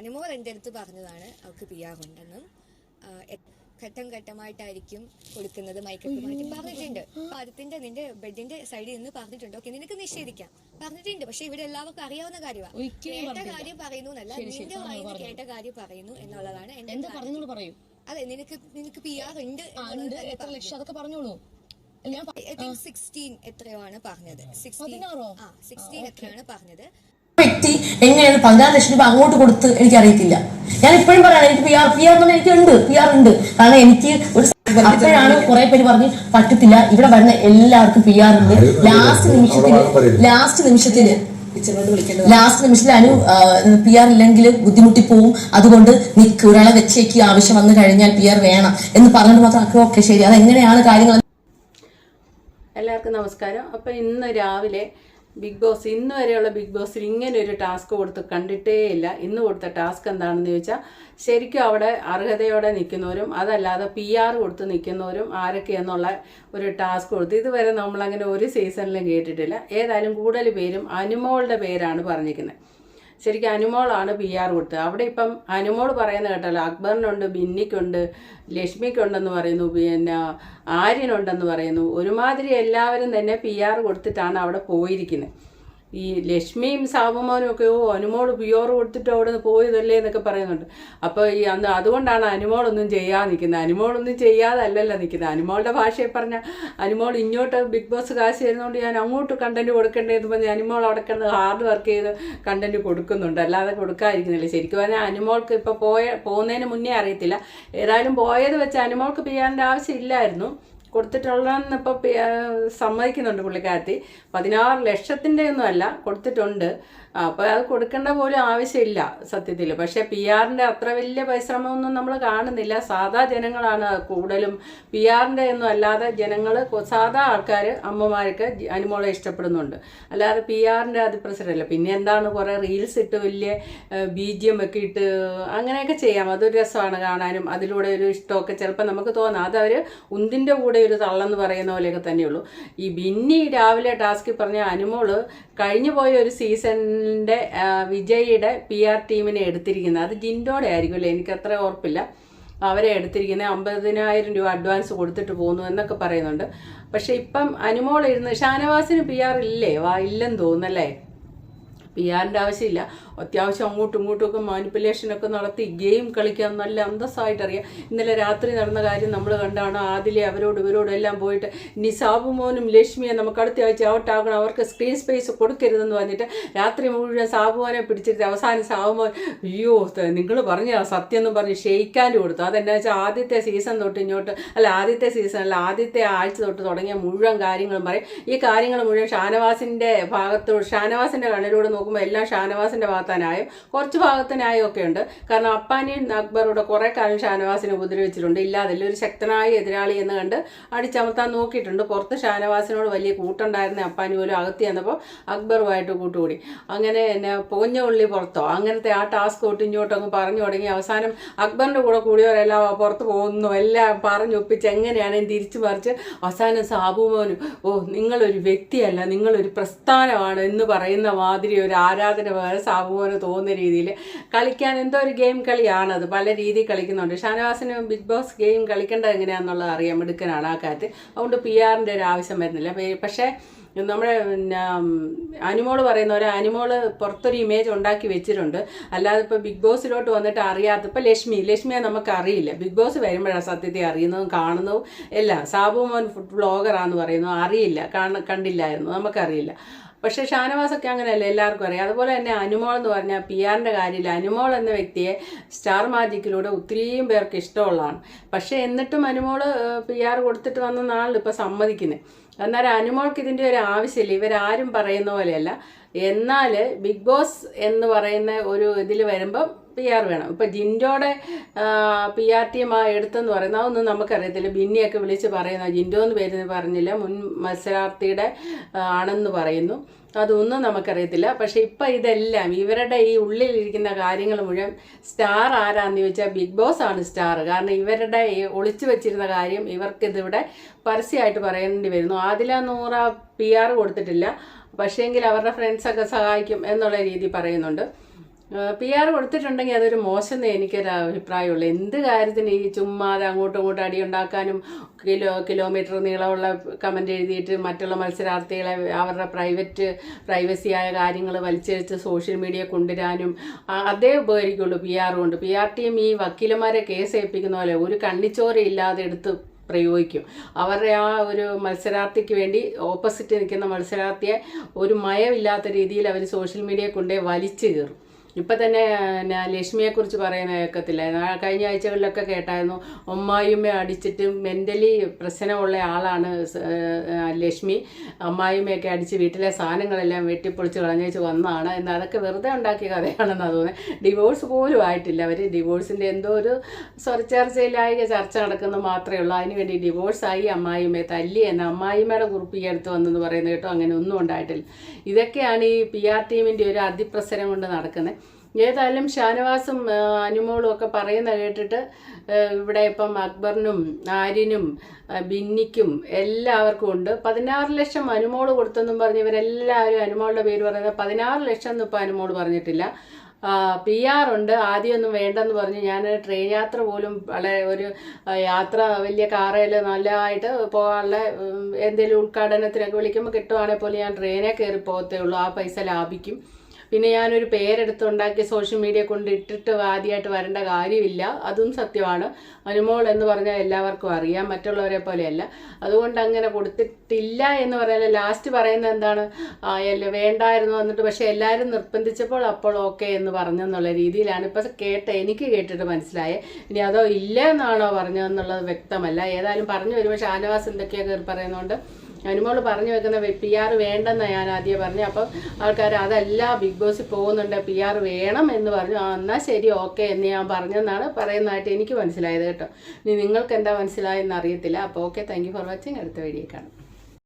അനുമോൾ എന്റെ അടുത്ത് പറഞ്ഞതാണ് അവൾക്ക് പി ആർ ഉണ്ടെന്നും ഘട്ടം ഘട്ടമായിട്ടായിരിക്കും കൊടുക്കുന്നത് മൈക്കൊക്കെ മാറ്റി പറഞ്ഞിട്ടുണ്ട്. പാദത്തിന്റെ നിന്റെ ബെഡിന്റെ സൈഡിൽ നിന്ന് പറഞ്ഞിട്ടുണ്ട്. ഓക്കെ നിനക്ക് നിഷേധിക്കാം. പറഞ്ഞിട്ടുണ്ട്. പക്ഷെ ഇവിടെ എല്ലാവർക്കും അറിയാവുന്ന കാര്യമാണ്. കേട്ട കാര്യം പറയുന്നു എന്നല്ല നിന്റെ വായിന്ന് കേട്ട കാര്യം പറയുന്നു എന്നുള്ളതാണ് എന്റെ അതെ നിനക്ക് നിനക്ക് പി ആർ ഉണ്ട് എത്ര ലക്ഷം? അതൊക്കെ പറഞ്ഞോളൂ. സിക്സ്റ്റീൻ എത്രയോ ആണ് പറഞ്ഞത് സിക്സ്റ്റീൻ ആ സിക്സ്റ്റീൻ എത്രയാണ് പറഞ്ഞത്? വ്യക്തി എങ്ങനെയാണ് പതിനാറ് ലക്ഷം രൂപ അങ്ങോട്ട് കൊടുത്ത് എനിക്കറിയത്തില്ല. ഞാൻ ഇപ്പോഴും പറയാം എനിക്ക് പി ആർ പി ആർ എന്ന് എനിക്ക് ഉണ്ട് പി ആർ ഉണ്ട്. കാരണം എനിക്ക് ഒരു അപ്പോഴാണ് കുറെ പേര് പറഞ്ഞ് പറ്റത്തില്ല ഇവിടെ വരുന്ന എല്ലാവർക്കും പി ആർ ഉണ്ട്. ലാസ്റ്റ് നിമിഷത്തിൽ ലാസ്റ്റ് നിമിഷത്തിൽ ലാസ്റ്റ് നിമിഷത്തിൽ അനു പി ആർ ഇല്ലെങ്കിൽ ബുദ്ധിമുട്ടി പോവും. അതുകൊണ്ട് നിക്ക് ഒരാളെ വെച്ചേക്ക് ആവശ്യം വന്നു കഴിഞ്ഞാൽ പി ആർ വേണം എന്ന് പറഞ്ഞിട്ട് മാത്രം ഓക്കെ ശരി. അതെങ്ങനെയാണ് കാര്യങ്ങൾ? എല്ലാവർക്കും നമസ്കാരം. അപ്പൊ ഇന്ന് രാവിലെ ബിഗ് ബോസ് ഇന്ന് വരെയുള്ള ബിഗ് ബോസിൽ ഇങ്ങനെ ഒരു ടാസ്ക് കൊടുത്ത് കണ്ടിട്ടേ ഇല്ല. ഇന്ന് കൊടുത്ത ടാസ്ക് എന്താണെന്ന് ചോദിച്ചാൽ ശരിക്കും അവിടെ അർഹതയോടെ നിൽക്കുന്നവരും അതല്ലാതെ പി ആർ കൊടുത്ത് നിൽക്കുന്നവരും ആരൊക്കെയെന്നുള്ള ഒരു ടാസ്ക് കൊടുത്ത് ഇതുവരെ നമ്മളങ്ങനെ ഒരു സീസണിലും കേട്ടിട്ടില്ല. ഏതായാലും കൂടുതൽ പേരും അനുമോളുടെ പേരാണ് പറഞ്ഞിരിക്കുന്നത്. ശരിക്കും അനുമോളാണ് പി ആർ കൊടുത്തത്. അവിടെ ഇപ്പം അനുമോൾ പറയുന്ന കേട്ടല്ലോ അക്ബറിനുണ്ട് ബിന്നിക്കുണ്ട് ലക്ഷ്മിക്കുണ്ടെന്ന് പറയുന്നു പിന്നെ ആര്യനുണ്ടെന്ന് പറയുന്നു. ഒരുമാതിരി എല്ലാവരും തന്നെ പി ആർ കൊടുത്തിട്ടാണ് അവിടെ പോയിരിക്കുന്നത്. ഈ ലക്ഷ്മിയും സാബുമോനും ഒക്കെ ഓ അനുമോൾ പിയോർ കൊടുത്തിട്ട് അവിടെ നിന്ന് പോയതല്ലേ എന്നൊക്കെ പറയുന്നുണ്ട്. അപ്പോൾ ഈ അന്ന് അതുകൊണ്ടാണ് അനുമോളൊന്നും ചെയ്യാതെ നിൽക്കുന്നത്. അനുമോളൊന്നും ചെയ്യാതല്ലല്ലോ നിൽക്കുന്നത്. അനുമോളുടെ ഭാഷയെ പറഞ്ഞ അനുമോൾ ഇങ്ങോട്ട് ബിഗ് ബോസ് കാശ് തരുന്നതുകൊണ്ട് ഞാൻ അങ്ങോട്ട് കണ്ടന്റ് കൊടുക്കേണ്ടതെന്ന് പറഞ്ഞ് അനുമോൾ അവിടെ കിടന്ന് ഹാർഡ് വർക്ക് ചെയ്ത് കണ്ടന്റ് കൊടുക്കുന്നുണ്ട്. അല്ലാതെ കൊടുക്കാതിരിക്കുന്നില്ല. ശരിക്കും പറഞ്ഞാൽ അനുമോൾക്ക് ഇപ്പോൾ പോയ പോകുന്നതിന് മുന്നേ അറിയത്തില്ല. ഏതായാലും പോയത് വെച്ച് അനുമോൾക്ക് ചെയ്യാന്റെ ആവശ്യമില്ലായിരുന്നു കൊടുത്തിട്ടുള്ളതെന്ന് ഇപ്പോൾ സമ്മതിക്കുന്നുണ്ട് പുള്ളിക്കാരത്തി. പതിനാറ് ലക്ഷത്തിന്റെ ഒന്നും അല്ല കൊടുത്തിട്ടുണ്ട്. അപ്പോൾ അത് കൊടുക്കേണ്ട പോലും ആവശ്യമില്ല സത്യത്തിൽ പക്ഷേ പി ആറിന്റെ അത്ര വലിയ പരിശ്രമമൊന്നും നമ്മൾ കാണുന്നില്ല. സാധാ ജനങ്ങളാണ് കൂടുതലും പി ആറിന്റെ ഒന്നും അല്ലാതെ ജനങ്ങൾ സാധാ ആൾക്കാർ അമ്മമാർക്ക് അനുമോളെ ഇഷ്ടപ്പെടുന്നുണ്ട്. അല്ലാതെ പി ആറിന്റെ അതിപ്രസരമല്ല പിന്നെ എന്താണ് കുറേ റീൽസ് ഇട്ട് വലിയ ബി ജി എം ഒക്കെ ഇട്ട് അങ്ങനെയൊക്കെ ചെയ്യാം. അതൊരു രസമാണ് കാണാനും. അതിലൂടെ ഒരു ഇഷ്ടമൊക്കെ ചിലപ്പോൾ നമുക്ക് തോന്നാം. അതവർ ഉന്തിന്റെ കൂടെ ഒരു തള്ളെന്ന് പറയുന്ന പോലെയൊക്കെ തന്നെയുള്ളൂ. ഈ ബിന്നി രാവിലെ ടാസ്കിൽ പറഞ്ഞ അനുമോൾ കഴിഞ്ഞു പോയ ഒരു സീസണിന്റെ വിജയിയുടെ പി ആർ ടീമിനെ എടുത്തിരിക്കുന്നത്. അത് ജിൻഡോടെ ആയിരിക്കുമല്ലേ? എനിക്ക് അത്ര ഉറപ്പില്ല അവരെ എടുത്തിരിക്കുന്നത് അമ്പതിനായിരം രൂപ അഡ്വാൻസ് കൊടുത്തിട്ട് പോകുന്നു എന്നൊക്കെ പറയുന്നുണ്ട്. പക്ഷേ ഇപ്പം അനുമോൾ ഇരുന്ന് ഷാനവാസിന് പി ആർ ഇല്ലേ? വാ ഇല്ലെന്ന് തോന്നുന്നല്ലേ? പി ആറിന്റെ ആവശ്യമില്ല. അത്യാവശ്യം അങ്ങോട്ടും ഇങ്ങോട്ടും ഒക്കെ മാനിപ്പുലേഷനൊക്കെ നടത്തി ഗെയിം കളിക്കാൻ നല്ല അന്തസ്സായിട്ട് അറിയാം ഇന്നലെ രാത്രി നടന്ന കാര്യം നമ്മൾ കണ്ടാണ്. ആദിലെ അവരോട് ഇവരോടും എല്ലാം പോയിട്ട് നിസാബു മോനും ലക്ഷ്മിയെ നമുക്ക് അടുത്ത ആഴ്ച ഔട്ടാകണം അവർക്ക് സ്ക്രീൻ സ്പേസ് കൊടുക്കരുതെന്ന് പറഞ്ഞിട്ട് രാത്രി മുഴുവൻ സാബുമോനെ പിടിച്ചിട്ട് അവസാനം സാബുമോൻ അയ്യോ നിങ്ങൾ പറഞ്ഞ സത്യം എന്ന് പറഞ്ഞ് ഷെയ്ക്കാന്റെ കൊടുത്തു. അതെന്നാ വെച്ചാൽ ആദ്യത്തെ സീസൺ തൊട്ട് ഇങ്ങോട്ട് അല്ല ആദ്യത്തെ സീസൺ അല്ല ആദ്യത്തെ ആഴ്ച തൊട്ട് തുടങ്ങിയ മുഴുവൻ കാര്യങ്ങളും പറയും. ഈ കാര്യങ്ങൾ മുഴുവൻ ഷാനവാസിന്റെ ഭാഗത്തോട് ഷാനവാസിന്റെ കണ്ണിലൂടെ നോക്കുമ്പോൾ എല്ലാം ഷാനവാസിന്റെ ഭാഗത്താനായും കുറച്ച് ഭാഗത്തിനായും ഒക്കെ ഉണ്ട്. കാരണം അപ്പാനിയും അക്ബറൂടെ കുറേ കാലം ഷാനവാസിനെ ഉപദ്രവിച്ചിട്ടുണ്ട്. ഇല്ലാതെ ഒരു ശക്തനായ എതിരാളി എന്ന് കണ്ട് അടിച്ചമർത്താൻ നോക്കിയിട്ടുണ്ട്. പുറത്ത് ഷാനവാസിനോട് വലിയ കൂട്ടുണ്ടായിരുന്ന അപ്പാനി പോലും അകത്തി ചെന്നപ്പോൾ അക്ബറുമായിട്ട് കൂട്ടുകൂടി. അങ്ങനെ എന്നെ പൊഞ്ഞ ഉള്ളി പുറത്തോ അങ്ങനത്തെ ആ ടാസ്ക് തൊട്ട് പറഞ്ഞു തുടങ്ങി. അവസാനം അക്ബറിന്റെ കൂടെ കൂടിയവരെല്ലാം പുറത്ത് പോകുന്നു. എല്ലാം പറഞ്ഞൊപ്പിച്ച് എങ്ങനെയാണ് തിരിച്ചു മറിച്ച് അവസാനം സാബുമോനും ഓ നിങ്ങളൊരു വ്യക്തിയല്ല നിങ്ങളൊരു പ്രസ്ഥാനമാണ് എന്ന് പറയുന്ന മാതിരി ആരാധന പോലെ സാബുമോന് തോന്നുന്ന രീതിയിൽ കളിക്കാൻ എന്തോ ഒരു ഗെയിം കളിയാണത് പല രീതിയിൽ കളിക്കുന്നുണ്ട്. ഷാനവാസിന് ബിഗ് ബോസ് ഗെയിം കളിക്കേണ്ടത് എങ്ങനെയാണെന്നുള്ളത് അറിയാം മിടുക്കനാണ് ആ കാര്യത്തിൽ അതുകൊണ്ട് പി ആറിന്റെ ഒരു ആവശ്യം വരുന്നില്ല. പക്ഷേ നമ്മുടെ പിന്നെ അനുമോൾ പറയുന്ന ഒരു അനുമോൾ പുറത്തൊരു ഇമേജ് ഉണ്ടാക്കി വെച്ചിട്ടുണ്ട്. അല്ലാതെ ഇപ്പോൾ ബിഗ് ബോസിലോട്ട് വന്നിട്ട് അറിയാത്ത ഇപ്പോൾ ലക്ഷ്മി. ലക്ഷ്മിയെ നമുക്ക് അറിയില്ല. ബിഗ് ബോസ് വരുമ്പോഴാണ് സത്യത്തെ അറിയുന്നതും കാണുന്നതും എല്ലാം. സാബു മോൻ ഫുഡ് ബ്ലോഗറാന്ന് പറയുന്നു. അറിയില്ല. കാണ കണ്ടില്ലായിരുന്നു. നമുക്കറിയില്ല. പക്ഷേ ഷാനവാസൊക്കെ അങ്ങനെയല്ല എല്ലാവർക്കും അറിയാം. അതുപോലെ തന്നെ അനുമോൾ എന്ന് പറഞ്ഞാൽ പി ആറിന്റെ കാര്യമില്ല അനുമോൾ എന്ന വ്യക്തിയെ സ്റ്റാർ മാജിക്കിലൂടെ ഒത്തിരിയും പേർക്ക് ഇഷ്ടമുള്ളതാണ്. പക്ഷേ എന്നിട്ടും അനുമോൾ പി ആർ കൊടുത്തിട്ട് വന്ന നാളിൽ ഇപ്പോൾ സമ്മതിക്കുന്നത് എന്നാലും അനുമോൾക്ക് ഇതിന്റെ ഒരു ആവശ്യമില്ല. ഇവരാരും പറയുന്ന പോലെയല്ല. എന്നാൽ ബിഗ് ബോസ് എന്ന് പറയുന്ന ഒരു ഇതിൽ വരുമ്പം പി ആർ വേണം. ഇപ്പം ജിൻഡോടെ പി ആർ ടീം ആ എടുത്തെന്ന് പറയുന്നത് അതൊന്നും നമുക്കറിയത്തില്ല. ബിന്നിയൊക്കെ വിളിച്ച് പറയുന്ന ജിൻഡോ എന്ന് പേര് പറഞ്ഞില്ല മുൻ മത്സരാർത്ഥിയുടെ ആണെന്ന് പറയുന്നു. അതൊന്നും നമുക്കറിയത്തില്ല. പക്ഷെ ഇപ്പം ഇതെല്ലാം ഇവരുടെ ഈ ഉള്ളിലിരിക്കുന്ന കാര്യങ്ങൾ മുഴുവൻ സ്റ്റാർ ആരാന്ന് ചോദിച്ചാൽ ബിഗ് ബോസ് ആണ് സ്റ്റാർ. കാരണം ഇവരുടെ ഈ ഒളിച്ചു വെച്ചിരുന്ന കാര്യം ഇവർക്കിതിവിടെ പരസ്യമായിട്ട് പറയേണ്ടി വരുന്നു. ആദില നൂറ പി ആർ കൊടുത്തിട്ടില്ല. പക്ഷേങ്കിൽ അവരുടെ ഫ്രണ്ട്സൊക്കെ സഹായിക്കും എന്നുള്ള രീതി പറയുന്നുണ്ട്. പി ആർ കൊടുത്തിട്ടുണ്ടെങ്കിൽ അതൊരു മോശം എന്നേ എനിക്കൊരു അഭിപ്രായമുള്ളൂ. എന്ത് കാര്യത്തിന് ഈ ചുമ്മാതെ അങ്ങോട്ടും ഇങ്ങോട്ടും അടി ഉണ്ടാക്കാനും കിലോ കിലോമീറ്റർ നീളമുള്ള കമന്റ് എഴുതിയിട്ട് മറ്റുള്ള മത്സരാർത്ഥികളെ അവരുടെ പ്രൈവറ്റ് പ്രൈവസിയായ കാര്യങ്ങൾ വലിച്ചെഴിച്ച് സോഷ്യൽ മീഡിയ കൊണ്ടുവരാനും അതേ ഉപകരിക്കുള്ളൂ പി ആർ കൊണ്ട്. പി ആർ ടീം ഈ വക്കീലന്മാരെ കേസ് ഏൽപ്പിക്കുന്ന പോലെ ഒരു കണ്ണിച്ചോരയില്ലാതെ എടുത്ത് പ്രയോഗിക്കും. അവരുടെ ആ ഒരു മത്സരാർത്ഥിക്ക് വേണ്ടി ഓപ്പോസിറ്റ് നിൽക്കുന്ന മത്സരാർത്ഥിയെ ഒരു മയമില്ലാത്ത രീതിയിൽ അവർ സോഷ്യൽ മീഡിയ കൊണ്ടേ വലിച്ചു കയറും ഇപ്പം തന്നെ പിന്നെ ലക്ഷ്മിയെക്കുറിച്ച് പറയാൻ കേൾക്കത്തില്ല. കഴിഞ്ഞ ആഴ്ചകളിലൊക്കെ കേട്ടായിരുന്നു അമ്മായിമ്മ അടിച്ചിട്ട് മെന്റലി പ്രശ്നമുള്ള ആളാണ് ലക്ഷ്മി. അമ്മായിമ്മയൊക്കെ അടിച്ച് വീട്ടിലെ സാധനങ്ങളെല്ലാം വെട്ടിപ്പൊളിച്ച് കളഞ്ഞേച്ച് വന്നതാണ്. എന്നാൽ അതൊക്കെ വെറുതെ ഉണ്ടാക്കിയ കഥയാണെന്നാണ് തോന്നുന്നത്. ഡിവോഴ്സ് പോലും ആയിട്ടില്ല. അവർ ഡിവോഴ്സിന്റെ എന്തോ ഒരു സ്വർച്ചർച്ചയിലായ ചർച്ച നടക്കുന്നത് മാത്രമേ ഉള്ളൂ. അതിന് വേണ്ടി ഡിവോഴ്സായി അമ്മായിമ്മയെ തല്ലി എന്ന അമ്മായിമ്മയുടെ കുറിപ്പ് ഈ അടുത്ത് വന്നെന്ന് പറയുന്നത് കേട്ടോ അങ്ങനെ ഒന്നും ഉണ്ടായിട്ടില്ല. ഇതൊക്കെയാണ് ഈ പി ആർ ടീമിന്റെ ഒരു അതിപ്രസരം കൊണ്ട് നടക്കുന്നത്. ഏതായാലും ഷാനവാസും അനുമോളും ഒക്കെ പറയുന്ന കേട്ടിട്ട് ഇവിടെ ഇപ്പം അക്ബറിനും ആര്യനും ബിന്നിക്കും എല്ലാവർക്കും ഉണ്ട്. പതിനാറ് ലക്ഷം അനുമോൾ കൊടുത്തെന്നും പറഞ്ഞ് ഇവരെല്ലാവരും അനുമോളുടെ പേര് പറയുന്നത് പതിനാറ് ലക്ഷം എന്ന് ഇപ്പം അനുമോൾ പറഞ്ഞിട്ടില്ല. പി ആർ ഉണ്ട് ആദ്യമൊന്നും വേണ്ടെന്ന് പറഞ്ഞ് ഞാൻ ട്രെയിൻ യാത്ര പോലും വളരെ ഒരു യാത്ര വലിയ കാറയിൽ നല്ലതായിട്ട് പോകാനുള്ള എന്തെങ്കിലും ഉദ്ഘാടനത്തിനൊക്കെ വിളിക്കുമ്പോൾ കിട്ടുവാണെങ്കിൽ പോലും ഞാൻ ട്രെയിനേ കയറി പോകത്തേ ഉള്ളൂ. ആ പൈസ ലാഭിക്കും. പിന്നെ ഞാനൊരു പേരെടുത്ത് ഉണ്ടാക്കി സോഷ്യൽ മീഡിയ കൊണ്ട് ഇട്ടിട്ട് ആദ്യമായിട്ട് വരേണ്ട കാര്യമില്ല. അതും സത്യമാണ്. അനുമോൾ എന്ന് പറഞ്ഞാൽ എല്ലാവർക്കും അറിയാം. മറ്റുള്ളവരെ പോലെയല്ല. അതുകൊണ്ട് അങ്ങനെ കൊടുത്തിട്ടില്ല എന്ന് പറഞ്ഞാൽ ലാസ്റ്റ് പറയുന്നത് എന്താണ്? വേണ്ടായിരുന്നു എന്നിട്ട് പക്ഷെ എല്ലാവരും നിർബന്ധിച്ചപ്പോൾ അപ്പോൾ ഓക്കെ എന്ന് പറഞ്ഞെന്നുള്ള രീതിയിലാണ്. ഇപ്പം കേട്ട എനിക്ക് കേട്ടിട്ട് മനസ്സിലായത് ഇനി അതോ ഇല്ല എന്നാണോ പറഞ്ഞതെന്നുള്ളത് വ്യക്തമല്ല. ഏതായാലും പറഞ്ഞു വരുമ്പോൾ ഷാനവാസ് എന്തൊക്കെയാണ് കയറി പറയുന്നതുകൊണ്ട് അനുമോൾ പറഞ്ഞു വെക്കുന്ന പി ആർ വേണ്ടെന്ന് ഞാൻ ആദ്യം പറഞ്ഞു. അപ്പം ആൾക്കാർ അതല്ല ബിഗ് ബോസിൽ പോകുന്നുണ്ട് പി ആർ വേണം എന്ന് പറഞ്ഞു. ആ എന്നാൽ ശരി ഓക്കെ എന്ന് ഞാൻ പറഞ്ഞെന്നാണ് പറയുന്നതായിട്ട് എനിക്ക് മനസ്സിലായത് കേട്ടോ. ഇനി നിങ്ങൾക്ക് എന്താ മനസ്സിലായെന്ന് അറിയത്തില്ല. അപ്പോൾ ഓക്കെ താങ്ക് ഫോർ വാച്ചിങ് അടുത്ത വീഡിയോ കാണാം.